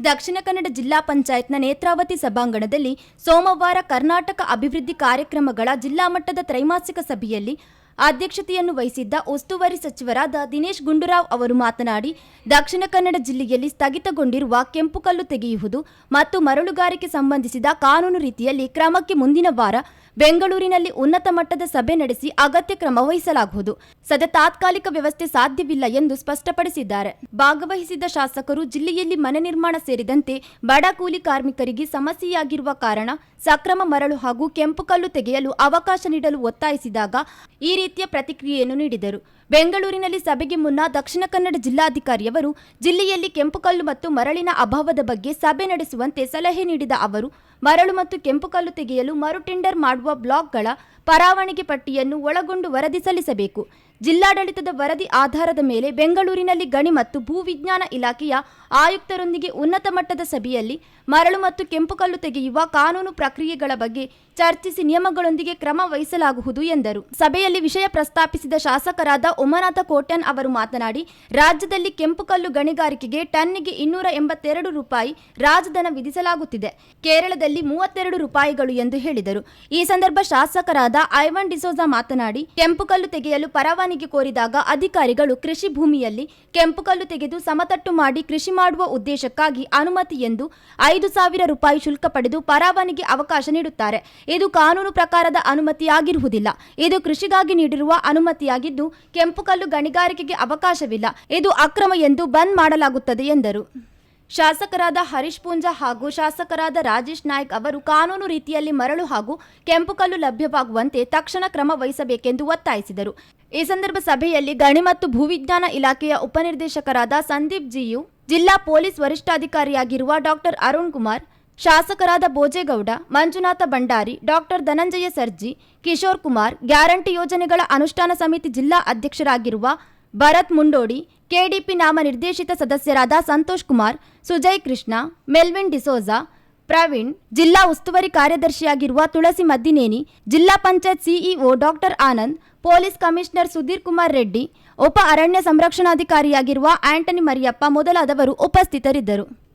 ದಕ್ಷಿಣ ಕನ್ನಡ ಜಿಲ್ಲಾ ಪಂಚಾಯತ್ನ ನೇತ್ರಾವತಿ ಸಭಾಂಗಣದಲ್ಲಿ ಸೋಮವಾರ ಕರ್ನಾಟಕ ಅಭಿವೃದ್ಧಿ ಕಾರ್ಯಕ್ರಮಗಳ ಜಿಲ್ಲಾ ಮಟ್ಟದ ತ್ರೈಮಾಸಿಕ ಸಭೆಯಲ್ಲಿ ಅಧ್ಯಕ್ಷತೆಯನ್ನು ವಹಿಸಿದ್ದ ಉಸ್ತುವಾರಿ ಸಚಿವರಾದ ದಿನೇಶ್ ಗುಂಡೂರಾವ್ ಅವರು ಮಾತನಾಡಿ, ದಕ್ಷಿಣ ಕನ್ನಡ ಜಿಲ್ಲೆಯಲ್ಲಿ ಸ್ಥಗಿತಗೊಂಡಿರುವ ಕೆಂಪು ಕಲ್ಲು ತೆಗೆಯುವುದು ಮತ್ತು ಮರಳುಗಾರಿಕೆ ಸಂಬಂಧಿಸಿದ ಕಾನೂನು ರೀತಿಯಲ್ಲಿ ಕ್ರಮಕ್ಕೆ ಮುಂದಿನ ವಾರ ಬೆಂಗಳೂರಿನಲ್ಲಿ ಉನ್ನತ ಮಟ್ಟದ ಸಭೆ ನಡೆಸಿ ಅಗತ್ಯ ಕ್ರಮ ವಹಿಸಲಾಗುವುದು. ಸದ್ಯ ತಾತ್ಕಾಲಿಕ ವ್ಯವಸ್ಥೆ ಸಾಧ್ಯವಿಲ್ಲ ಎಂದು ಸ್ಪಷ್ಟಪಡಿಸಿದ್ದಾರೆ. ಭಾಗವಹಿಸಿದ್ದ ಶಾಸಕರು ಜಿಲ್ಲೆಯಲ್ಲಿ ಮನೆ ನಿರ್ಮಾಣ ಸೇರಿದಂತೆ ಬಡ ಕೂಲಿ ಕಾರ್ಮಿಕರಿಗೆ ಸಮಸ್ಯೆಯಾಗಿರುವ ಕಾರಣ ಸಕ್ರಮ ಮರಳು ಹಾಗೂ ಕೆಂಪು ಕಲ್ಲು ತೆಗೆಯಲು ಅವಕಾಶ ನೀಡಲು ಒತ್ತಾಯಿಸಿದಾಗ ಈ ರೀತಿಯ ಪ್ರತಿಕ್ರಿಯೆಯನ್ನು ನೀಡಿದರು. ಬೆಂಗಳೂರಿನಲ್ಲಿ ಸಭೆಗೆ ಮುನ್ನ ದಕ್ಷಿಣ ಕನ್ನಡ ಜಿಲ್ಲಾಧಿಕಾರಿಯವರು ಜಿಲ್ಲೆಯಲ್ಲಿ ಕೆಂಪುಕಲ್ಲು ಮತ್ತು ಮರಳಿನ ಅಭಾವದ ಬಗ್ಗೆ ಸಭೆ ನಡೆಸುವಂತೆ ಸಲಹೆ ನೀಡಿದ ಅವರು ಮರಳು ಮತ್ತು ಕೆಂಪು ಕಲ್ಲು ತೆಗೆಯಲು ಮರು ಟೆಂಡರ್ ಮಾಡುವ ಬ್ಲಾಕ್ಗಳ ಪರವಾನಗಿ ಪಟ್ಟಿಯನ್ನು ಒಳಗೊಂಡು ವರದಿ ಸಲ್ಲಿಸಬೇಕು. ಜಿಲ್ಲಾಡಳಿತದ ವರದಿ ಆಧಾರದ ಮೇಲೆ ಬೆಂಗಳೂರಿನಲ್ಲಿ ಗಣಿ ಮತ್ತು ಭೂವಿಜ್ಞಾನ ಇಲಾಖೆಯ ಆಯುಕ್ತರೊಂದಿಗೆ ಉನ್ನತ ಮಟ್ಟದ ಸಭೆಯಲ್ಲಿ ಮರಳು ಮತ್ತು ಕೆಂಪುಕಲ್ಲು ತೆಗೆಯುವ ಕಾನೂನು ಪ್ರಕ್ರಿಯೆಗಳ ಬಗ್ಗೆ ಚರ್ಚಿಸಿ ನಿಯಮಗಳೊಂದಿಗೆ ಕ್ರಮ ವಹಿಸಲಾಗುವುದು ಎಂದರು. ಸಭೆಯಲ್ಲಿ ವಿಷಯ ಪ್ರಸ್ತಾಪಿಸಿದ ಶಾಸಕರಾದ ಉಮನಾಥ ಕೋಟ್ಯಾನ್ ಅವರು ಮಾತನಾಡಿ, ರಾಜ್ಯದಲ್ಲಿ ಕೆಂಪುಕಲ್ಲು ಗಣಿಗಾರಿಕೆಗೆ ಟನ್ನಿಗೆ ಇನ್ನೂರ ಎಂಬತ್ತೆರಡು ರೂಪಾಯಿ ರಾಜಧನ ವಿಧಿಸಲಾಗುತ್ತಿದೆ. ಕೇರಳದಲ್ಲಿ ಮೂವತ್ತೆರಡು ರೂಪಾಯಿಗಳು ಎಂದು ಹೇಳಿದರು. ಈ ಸಂದರ್ಭ ಶಾಸಕರಾದ ಐವನ್ ಡಿಸೋಜಾ ಮಾತನಾಡಿ, ಕೆಂಪು ಕಲ್ಲು ತೆಗೆಯಲು ಪರವಾನಿಗೆ ಕೋರಿದಾಗ ಅಧಿಕಾರಿಗಳು ಕೃಷಿ ಭೂಮಿಯಲ್ಲಿ ಕೆಂಪು ಕಲ್ಲು ತೆಗೆದು ಸಮತಟ್ಟು ಮಾಡಿ ಕೃಷಿ ಮಾಡುವ ಉದ್ದೇಶಕ್ಕಾಗಿ ಅನುಮತಿ ಎಂದು ಐದು ಸಾವಿರ ರೂಪಾಯಿ ಶುಲ್ಕ ಪಡೆದು ಪರವಾನಿಗೆ ಅವಕಾಶ ನೀಡುತ್ತಾರೆ. ಇದು ಕಾನೂನು ಪ್ರಕಾರದ ಅನುಮತಿಯಾಗಿರುವುದಿಲ್ಲ. ಇದು ಕೃಷಿಗಾಗಿ ನೀಡಿರುವ ಅನುಮತಿಯಾಗಿದ್ದು, ಕೆಂಪು ಕಲ್ಲು ಗಣಿಗಾರಿಕೆಗೆ ಅವಕಾಶವಿಲ್ಲ. ಇದು ಅಕ್ರಮ ಎಂದು ಬಂದ್ ಮಾಡಲಾಗುತ್ತದೆ ಎಂದರು. ಶಾಸಕರಾದ ಹರೀಶ್ ಪೂಂಜಾ ಹಾಗೂ ಶಾಸಕರಾದ ರಾಜೇಶ್ ನಾಯ್ಕ್ ಅವರು ಕಾನೂನು ರೀತಿಯಲ್ಲಿ ಮರಳು ಹಾಗೂ ಕೆಂಪುಕಲ್ಲು ಲಭ್ಯವಾಗುವಂತೆ ತಕ್ಷಣ ಕ್ರಮ ವಹಿಸಬೇಕೆಂದು ಒತ್ತಾಯಿಸಿದರು. ಈ ಸಂದರ್ಭ ಸಭೆಯಲ್ಲಿ ಗಣಿ ಮತ್ತು ಭೂವಿಜ್ಞಾನ ಇಲಾಖೆಯ ಉಪನಿರ್ದೇಶಕರಾದ ಸಂದೀಪ್ ಜಿಯು, ಜಿಲ್ಲಾ ಪೊಲೀಸ್ ವರಿಷ್ಠಾಧಿಕಾರಿಯಾಗಿರುವ ಡಾಕ್ಟರ್ ಅರುಣ್ ಕುಮಾರ್, ಶಾಸಕರಾದ ಭೋಜೇಗೌಡ, ಮಂಜುನಾಥ ಭಂಡಾರಿ, ಡಾಕ್ಟರ್ ಧನಂಜಯ ಸರ್ಜಿ, ಕಿಶೋರ್ ಕುಮಾರ್, ಗ್ಯಾರಂಟಿ ಯೋಜನೆಗಳ ಅನುಷ್ಠಾನ ಸಮಿತಿ ಜಿಲ್ಲಾ ಅಧ್ಯಕ್ಷರಾಗಿರುವ ಭರತ್ ಮುಂಡೋಡಿ, ಕೆಡಿಪಿ ನಾಮ ನಿರ್ದೇಶಿತ ಸದಸ್ಯರಾದ ಸಂತೋಷ್ ಕುಮಾರ್, ಸುಜಯ್ ಕೃಷ್ಣ, ಮೆಲ್ವಿನ್ ಡಿಸೋಜಾ, ಪ್ರವೀಣ್, ಜಿಲ್ಲಾ ಉಸ್ತುವಾರಿ ಕಾರ್ಯದರ್ಶಿಯಾಗಿರುವ ತುಳಸಿ ಮದ್ದಿನೇನಿ, ಜಿಲ್ಲಾ panchayat CEO doctor Anand, police commissioner Sudhir Kumar Reddy, ಉಪ ಅರಣ್ಯ ಸಂರಕ್ಷಣಾಧಿಕಾರಿಯಾಗಿರುವ ಆಂಟನಿ ಮರಿಯಪ್ಪ ಮೊದಲಾದವರು ಉಪಸ್ಥಿತರಿದ್ದರು.